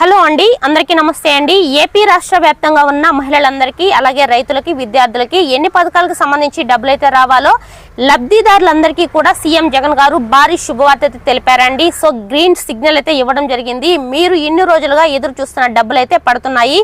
Hello అండి అందరికీ నమస్తే అండి. ఏపీ రాష్ట్ర వ్యాప్తంగా ఉన్న మహిళలందరికీ అలాగే రైతులకి విద్యార్థులకి ఎన్ని పథకాలకు సంబంధించి డబ్బులు అయితే రావాలో లబ్ధిదారులందరికీ కూడా సీఎం జగన్ గారు భారీ శుభవార్త అయితే తెలిపారండి. సో గ్రీన్ సిగ్నల్ అయితే ఇవ్వడం జరిగింది. మీరు ఇన్ని రోజులుగా ఎదురు చూస్తున్న డబ్బులు అయితే పడుతున్నాయి.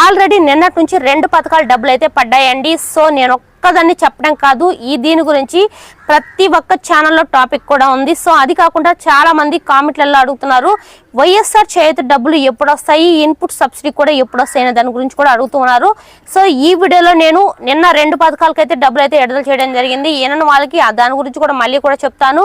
ఆల్రెడీ నిన్నటి నుంచి రెండు పథకాలు డబ్బులు అయితే పడ్డాయండి. సో నేను ఒక్కదాన్ని చెప్పడం కాదు. ఈ దీని గురించి ప్రతి ఒక్క ఛానల్లో టాపిక్ కూడా ఉంది. సో అది కాకుండా చాలా మంది కామెంట్లలో అడుగుతున్నారు వైఎస్ఆర్ చేతి డబ్బులు ఎప్పుడు వస్తాయి ఇన్పుట్ సబ్సిడీ కూడా ఎప్పుడు వస్తాయి అనే దాని గురించి కూడా అడుగుతున్నారు సో ఈ వీడియోలో నేను నిన్న రెండు పథకాలకైతే డబ్బులు అయితే విడుదల చేయడం జరిగింది. ఈయన వాళ్ళకి ఆ దాని గురించి కూడా మళ్ళీ కూడా చెప్తాను.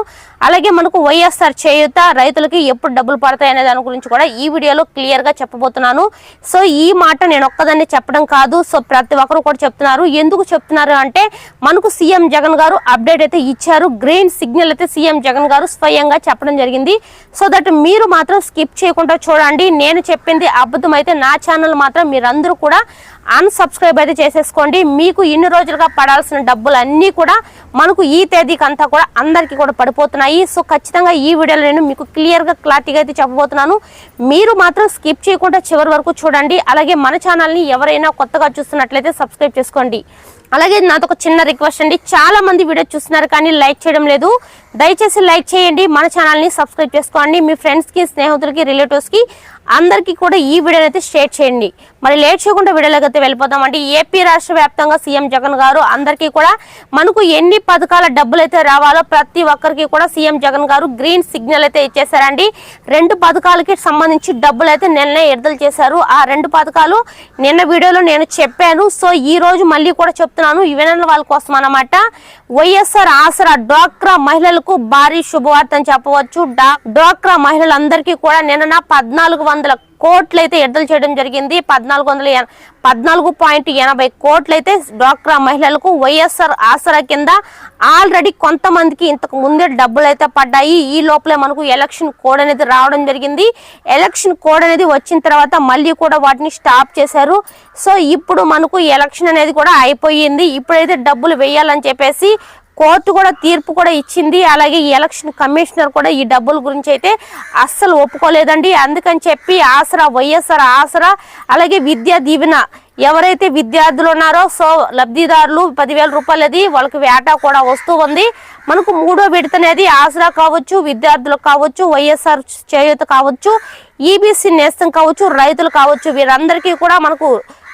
అలాగే మనకు వైఎస్ఆర్ చేయుత రైతులకి ఎప్పుడు డబ్బులు పడతాయి అనే దాని గురించి కూడా ఈ వీడియోలో క్లియర్గా చెప్పబోతున్నాను. సో ఈ మాట నేను ఒక్కదాన్ని చెప్పడం కాదు. సో ప్రతి ఒక్కరు కూడా చెప్తున్నారు. ఎందుకు చెప్తున్నారు అంటే మనకు సీఎం జగన్ గారు అప్డేట్ అయితే ఇచ్చారు. గ్రీన్ సిగ్నల్ అయితే సీఎం జగన్ గారు స్వయంగా చెప్పడం జరిగింది. సో దట్ మీరు మాత్రం స్కిప్ చేయకుండా చూడండి. నేను చెప్పింది అబద్ధం అయితే నా ఛానల్ మాత్రం మీరందరూ కూడా అన్సబ్స్క్రైబ్ అయితే చేసేసుకోండి. మీకు ఇన్ని రోజులుగా పడాల్సిన డబ్బులు అన్నీ కూడా మనకు ఈ తేదీకి అంతా కూడా అందరికీ కూడా పడిపోతున్నాయి. సో ఖచ్చితంగా ఈ వీడియోలో నేను మీకు క్లియర్గా క్లారిటీగా అయితే చెప్పబోతున్నాను. మీరు మాత్రం స్కిప్ చేయకుండా చివరి వరకు చూడండి. అలాగే మన ఛానల్ని ఎవరైనా కొత్తగా చూస్తున్నట్లయితే సబ్స్క్రైబ్ చేసుకోండి. అలాగే నాతో ఒక చిన్న రిక్వెస్ట్ అండి. చాలా మంది వీడియో చూస్తున్నారు కానీ లైక్ చేయడం లేదు. దయచేసి లైక్ చేయండి. మన ఛానల్ని సబ్స్క్రైబ్ చేసుకోండి. మీ ఫ్రెండ్స్కి స్నేహితులకి రిలేటివ్స్కి అందరికీ కూడా ఈ వీడియోని అయితే షేర్ చేయండి. మరి లేట్ చేయకుండా వీడియోలోకి అయితే వెళ్ళిపోతామండి ఏపీ రాష్ట్ర వ్యాప్తంగా సీఎం జగన్ గారు అందరికీ కూడా మనకు ఎన్ని పథకాల డబ్బులు అయితే రావాలో ప్రతి ఒక్కరికి కూడా సీఎం జగన్ గారు గ్రీన్ సిగ్నల్ అయితే ఇచ్చేసారండి రెండు పథకాలకి సంబంధించి డబ్బులు అయితే నిన్న విడుదల చేశారు. ఆ రెండు పథకాలు నిన్న వీడియోలో నేను చెప్పాను. సో ఈ రోజు మళ్ళీ కూడా చెప్తున్నాను. ఇవన్న వాళ్ళ కోసం అనమాట వైఎస్ఆర్ ఆసరా డ్వాక్రా మహిళలకు భారీ శుభవార్త అని చెప్పవచ్చు. డ్వాక్రా మహిళలందరికీ కూడా నిన్న పద్నాలుగు వందల కోట్లు అయితే విడుదల చేయడం జరిగింది. పద్నాలుగు వందల పద్నాలుగు పాయింట్ ఎనభై కోట్లు అయితే డ్వాక్రా మహిళలకు వైఎస్ఆర్ ఆసరా కింద ఆల్రెడీ కొంతమందికి ఇంతకు ముందే డబ్బులు అయితే పడ్డాయి. ఈ లోపలే మనకు ఎలక్షన్ కోడ్ అనేది రావడం జరిగింది. ఎలక్షన్ కోడ్ అనేది వచ్చిన తర్వాత మళ్ళీ కూడా వాటిని స్టాప్ చేశారు. సో ఇప్పుడు మనకు ఎలక్షన్ అనేది కూడా అయిపోయింది. ఇప్పుడైతే డబ్బులు వేయాలని చెప్పేసి కోర్టు కూడా తీర్పు కూడా ఇచ్చింది. అలాగే ఈ ఎలక్షన్ కమిషనర్ కూడా ఈ డబ్బుల గురించి అయితే అస్సలు ఒప్పుకోలేదండి. అందుకని చెప్పి ఆసరా వైఎస్ఆర్ ఆసరా అలాగే విద్యా దీవెన. ఎవరైతే విద్యార్థులు ఉన్నారో సో లబ్ధిదారులు పదివేల రూపాయలది వాళ్ళకి వేటా కూడా వస్తూ ఉంది. మనకు మూడో విడత అనేది ఆసరా కావచ్చు విద్యార్థులకు కావచ్చు వైఎస్ఆర్ చేయూత కావచ్చు ఈబీసీ నేస్తం కావచ్చు రైతులు కావచ్చు వీరందరికీ కూడా మనకు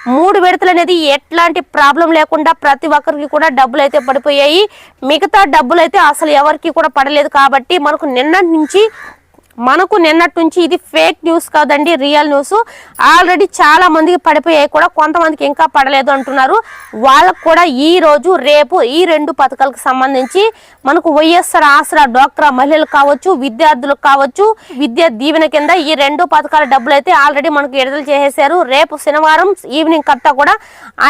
మూడు విడతలు అనేది ఎట్లాంటి ప్రాబ్లం లేకుండా ప్రతి ఒక్కరికి కూడా డబ్బులు అయితే పడిపోయాయి. మిగతా డబ్బులు అయితే అసలు ఎవరికి కూడా పడలేదు కాబట్టి మనకు నిన్నటి నుంచి మనకు నిన్నటి నుంచి ఇది ఫేక్ న్యూస్ కాదండి రియల్ న్యూస్ ఆల్రెడీ చాలా మందికి పడిపోయాయి కూడా కొంతమందికి ఇంకా పడలేదు అంటున్నారు. వాళ్ళకు కూడా ఈ రోజు రేపు ఈ రెండు పథకాలకు సంబంధించి మనకు వైఎస్ఆర్ ఆసరా డ్వాక్రా మహిళలు కావచ్చు విద్యార్థులకు కావచ్చు విద్యా దీవెన కింద ఈ రెండు పథకాల డబ్బులు అయితే ఆల్రెడీ మనకు విడుదల చేసేసారు రేపు శనివారం ఈవినింగ్ కట్టా కూడా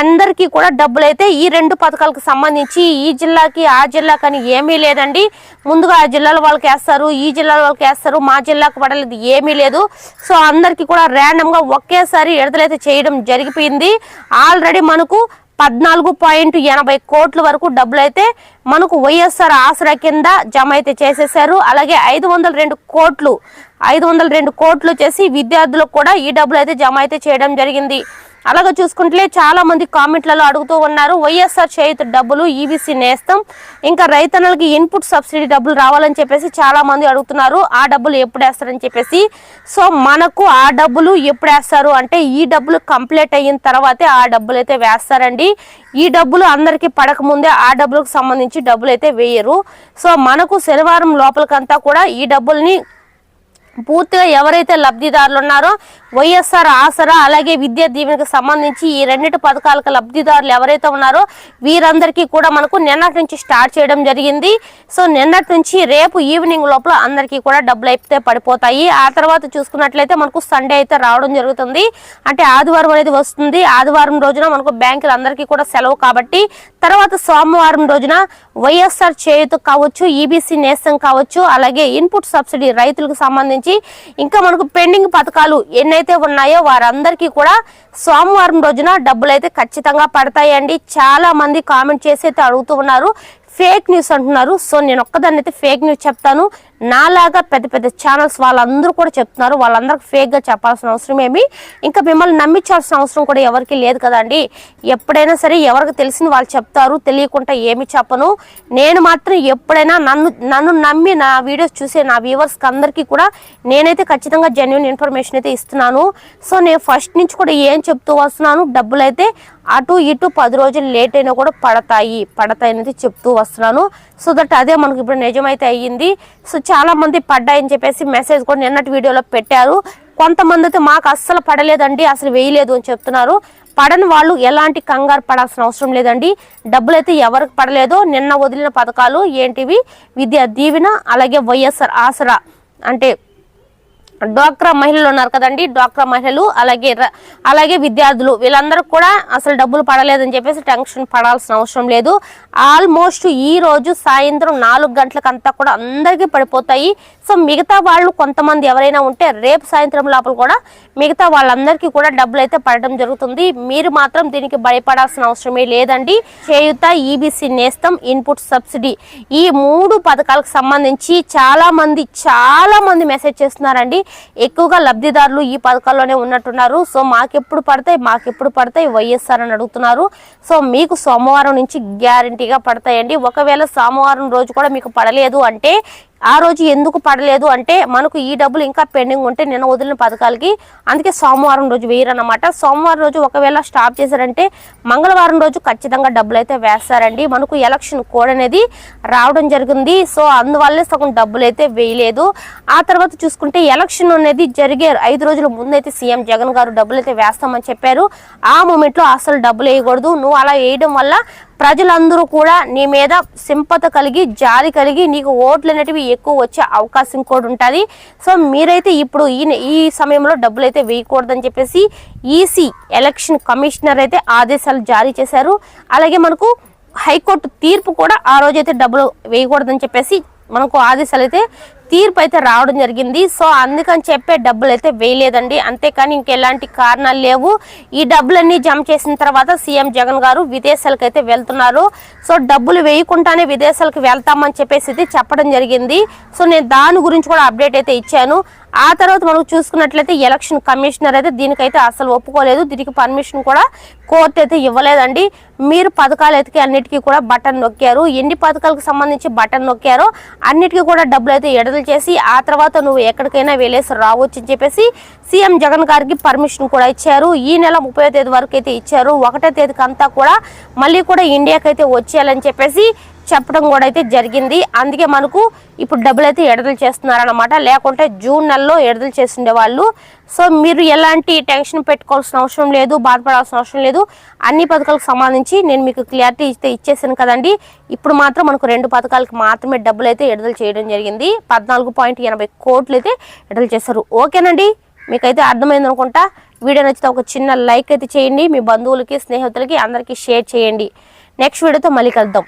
అందరికీ కూడా డబ్బులు అయితే ఈ రెండు పథకాలకు సంబంధించి ఈ జిల్లాకి ఆ జిల్లాకి అని ఏమీ లేదండి. ముందుగా ఆ జిల్లాల వాళ్ళకి వేస్తారు ఈ జిల్లాల వాళ్ళకి వేస్తారు. మా జిల్లాకు పడలేదు ఏమీ లేదు. సో అందరికీ కూడా ర్యాండమ్గా ఒకేసారి విడుదలైతే చేయడం జరిగిపోయింది. ఆల్రెడీ మనకు పద్నాలుగు పాయింట్ ఎనభై కోట్ల వరకు డబ్బులు అయితే మనకు వైఎస్ఆర్ ఆసరా కింద జమ అయితే చేసేసారు అలాగే ఐదు వందల రెండు కోట్లు ఐదు వందల రెండు కోట్లు వచ్చేసి విద్యార్థులకు కూడా ఈ డబ్బులు అయితే జమ అయితే చేయడం జరిగింది. అలాగే చూసుకుంటే చాలా మంది కామెంట్లలో అడుగుతూ ఉన్నారు వైఎస్ఆర్ చేయుత డబ్బులు ఈబీసీ నేస్తం ఇంకా రైతన్నలకి ఇన్పుట్ సబ్సిడీ డబ్బులు రావాలని చెప్పేసి చాలా మంది అడుగుతున్నారు ఆ డబ్బులు ఎప్పుడు వేస్తారని చెప్పేసి. సో మనకు ఆ డబ్బులు ఎప్పుడు వేస్తారు అంటే ఈ డబ్బులు కంప్లీట్ అయిన తర్వాతే ఆ డబ్బులు అయితే వేస్తారండి. ఈ డబ్బులు అందరికీ పడక ముందే ఆ డబ్బులకు సంబంధించి డబ్బులు అయితే వేయరు. సో మనకు శనివారం లోపలికంతా కూడా ఈ డబ్బుల్ని పూర్తిగా ఎవరైతే లబ్ధిదారులు ఉన్నారో వైఎస్ఆర్ ఆసరా అలాగే విద్యా దీవెనకు సంబంధించి ఈ రెండింటి పథకాలకు లబ్ధిదారులు ఎవరైతే ఉన్నారో వీరందరికీ కూడా మనకు నిన్నటి నుంచి స్టార్ట్ చేయడం జరిగింది. సో నిన్నటి నుంచి రేపు ఈవినింగ్ లోపల అందరికీ కూడా డబ్బులు అయితే పడిపోతాయి. ఆ తర్వాత చూసుకున్నట్లయితే మనకు సండే అయితే రావడం జరుగుతుంది. అంటే ఆదివారం అనేది వస్తుంది. ఆదివారం రోజున మనకు బ్యాంకులు అందరికీ కూడా సెలవు కాబట్టి తర్వాత సోమవారం రోజున వైఎస్ఆర్ చేయుత కావచ్చు ఈబీసీ నేస్తం కావచ్చు అలాగే ఇన్పుట్ సబ్సిడీ రైతులకు సంబంధించి ఇంకా మనకు పెండింగ్ పథకాలు ఎన్నైతే ఉన్నాయో వారందరికీ కూడా సోమవారం రోజున డబ్బులు అయితే ఖచ్చితంగా పడతాయండి. చాలా మంది కామెంట్ చేసి అయితే అడుగుతూ ఉన్నారు. ఫేక్ న్యూస్ అంటున్నారు. సో నేను ఒక్కదాన్ని అయితే ఫేక్ న్యూస్ చెప్తాను. నాలాగా పెద్ద పెద్ద ఛానల్స్ వాళ్ళందరూ కూడా చెప్తున్నారు. వాళ్ళందరికి ఫేక్గా చెప్పాల్సిన అవసరం ఏమి. ఇంకా మిమ్మల్ని నమ్మించాల్సిన అవసరం కూడా ఎవరికి లేదు కదండి. ఎప్పుడైనా సరే ఎవరికి తెలిసింది వాళ్ళు చెప్తారు తెలియకుండా ఏమి చెప్పను. నేను మాత్రం ఎప్పుడైనా నన్ను నన్ను నమ్మి నా వీడియోస్ చూసే నా వ్యూవర్స్కి అందరికీ కూడా నేనైతే ఖచ్చితంగా జెన్యున్ ఇన్ఫర్మేషన్ అయితే ఇస్తున్నాను. సో నేను ఫస్ట్ నుంచి కూడా ఏం చెప్తూ వస్తున్నాను డబ్బులు అయితే అటు ఇటు పది రోజులు లేట్ అయినా కూడా పడతాయి. పడతాయి అనేది చెప్తూ వస్తున్నాను. సో దట్ అదే మనకి ఇప్పుడు నిజమైతే అయ్యింది. సో చాలా మంది పడ్డాయని చెప్పేసి మెసేజ్ కూడా నిన్నటి వీడియోలో పెట్టారు. కొంతమంది అయితే మాకు అస్సలు పడలేదండి అసలు వేయలేదు అని చెప్తున్నారు. పడని వాళ్ళు ఎలాంటి కంగారు పడాల్సిన అవసరం లేదండి. డబ్బులు అయితే ఎవరికి పడలేదో నిన్న వదిలిన పథకాలు ఏంటివి? విద్యా దీవెన అలాగే వైఎస్ఆర్ ఆసరా. అంటే డ్వాక్రా మహిళలు ఉన్నారు కదండి డ్వాక్రా మహిళలు అలాగే ర- అలాగే విద్యార్థులు. వీళ్ళందరూ కూడా అసలు డబ్బులు పడలేదని చెప్పేసి టెన్షన్ పడాల్సిన అవసరం లేదు. ఆల్మోస్ట్ ఈ రోజు సాయంత్రం నాలుగు గంటలకంతా కూడా అందరికీ పడిపోతాయి. సో మిగతా వాళ్ళు కొంతమంది ఎవరైనా ఉంటే రేపు సాయంత్రం లోపల కూడా మిగతా వాళ్ళందరికీ కూడా డబ్బులు అయితే పడడం జరుగుతుంది. మీరు మాత్రం దీనికి భయపడాల్సిన అవసరమే లేదండి. Cheyutha EBC Nestham input subsidy. ఈ మూడు పథకాలకు సంబంధించి చాలా మంది చాలా మంది మెసేజ్ చేస్తున్నారండి. ఎక్కువగా లబ్ధిదారులు ఈ పథకాల్లోనే ఉన్నట్టున్నారు. సో మాకెప్పుడు పడతాయి మాకెప్పుడు పడతాయి వైఎస్ఆర్ అని అడుగుతున్నారు. సో మీకు సోమవారం నుంచి గ్యారంటీగా పడతాయండి. ఒకవేళ సోమవారం రోజు కూడా మీకు పడలేదు అంటే ఆ రోజు ఎందుకు పడలేదు అంటే మనకు ఈ డబ్బులు ఇంకా పెండింగ్ ఉంటే నిన్న వదిలిన పథకాలకి. అందుకే సోమవారం రోజు వేయరన్నమాట. సోమవారం రోజు ఒకవేళ స్టాప్ చేశారంటే మంగళవారం రోజు ఖచ్చితంగా డబ్బులు అయితే వేస్తారండి. మనకు ఎలక్షన్ కోడ్ అనేది రావడం జరిగింది. సో అందువల్లే సగం డబ్బులు అయితే వేయలేదు. ఆ తర్వాత చూసుకుంటే ఎలక్షన్ అనేది జరిగే ఐదు రోజుల ముందైతే సీఎం జగన్ గారు డబ్బులు అయితే వేస్తామని చెప్పారు. ఆ మూమెంట్లో అసలు డబ్బులు వేయకూడదు. నువ్వు అలా వేయడం వల్ల ప్రజలందరూ కూడా నీ మీద సింపత కలిగి జాలి కలిగి నీకు ఓట్లు అనేటివి ఎక్కువ వచ్చే అవకాశం కూడా ఉంటుంది. సో మీరైతే ఇప్పుడు ఈ ఈ సమయంలో డబ్బులు అయితే వేయకూడదని చెప్పేసి ఈసీ ఎలక్షన్ కమిషనర్ అయితే ఆదేశాలు జారీ చేశారు. అలాగే మనకు హైకోర్టు తీర్పు కూడా ఆ రోజైతే డబ్బులు వేయకూడదని చెప్పేసి మనకు ఆదేశాలు అయితే తీర్పు అయితే రావడం జరిగింది. సో అందుకని చెప్పే డబ్బులు అయితే వేయలేదండి. అంతేకాని ఇంకెలాంటి కారణాలు లేవు. ఈ డబ్బులన్నీ జమ చేసిన తర్వాత సీఎం జగన్ గారు విదేశాలకు అయితే వెళ్తున్నారు. సో డబ్బులు వేయకుండానే విదేశాలకు వెళ్తామని చెప్పేసి అయితే చెప్పడం జరిగింది. సో నేను దాని గురించి కూడా అప్డేట్ అయితే ఇచ్చాను. ఆ తర్వాత మనం చూసుకున్నట్లయితే ఎలక్షన్ కమిషనర్ అయితే దీనికైతే అసలు ఒప్పుకోలేదు. దీనికి పర్మిషన్ కూడా కోర్టు అయితే ఇవ్వలేదండి. మీరు పథకాలు ఎతికి అన్నిటికీ కూడా బటన్ నొక్కారు. ఎన్ని పథకాలకు సంబంధించి బటన్ నొక్కారో అన్నిటికీ కూడా డబ్బులు అయితే ఎడదలు చేసి ఆ తర్వాత నువ్వు ఎక్కడికైనా వెళ్ళేసి రావచ్చు అని చెప్పేసి సీఎం జగన్ గారికి పర్మిషన్ కూడా ఇచ్చారు. ఈ నెల ముప్పై తేదీ వరకు అయితే ఇచ్చారు. ఒకటో తేదీకి అంతా కూడా మళ్ళీ కూడా ఇండియాకి అయితే వచ్చేయాలని చెప్పేసి చెప్పడం కూడా అయితే జరిగింది. అందుకే మనకు ఇప్పుడు డబ్బులు అయితే ఎడదలు చేస్తున్నారనమాట లేకుంటే జూన్ నెలలో ఎడదలు చేస్తుండే వాళ్ళు. సో మీరు ఎలాంటి టెన్షన్ పెట్టుకోవాల్సిన అవసరం లేదు బాధపడాల్సిన అవసరం లేదు. అన్ని పథకాలకు సంబంధించి నేను మీకు క్లియారిటీ ఇస్తే ఇచ్చేసాను కదండి. ఇప్పుడు మాత్రం మనకు రెండు పథకాలకు మాత్రమే డబ్బులు అయితే ఎడదలు చేయడం జరిగింది. పద్నాలుగు పాయింట్ ఎనభై కోట్లు అయితే ఎడదలు చేశారు. ఓకేనండి? మీకైతే అర్థమైంది అనుకుంటా. వీడియో నచ్చితే ఒక చిన్న లైక్ అయితే చేయండి. మీ బంధువులకి స్నేహితులకి అందరికీ షేర్ చేయండి. నెక్స్ట్ వీడియోతో మళ్ళీ కలుద్దాం.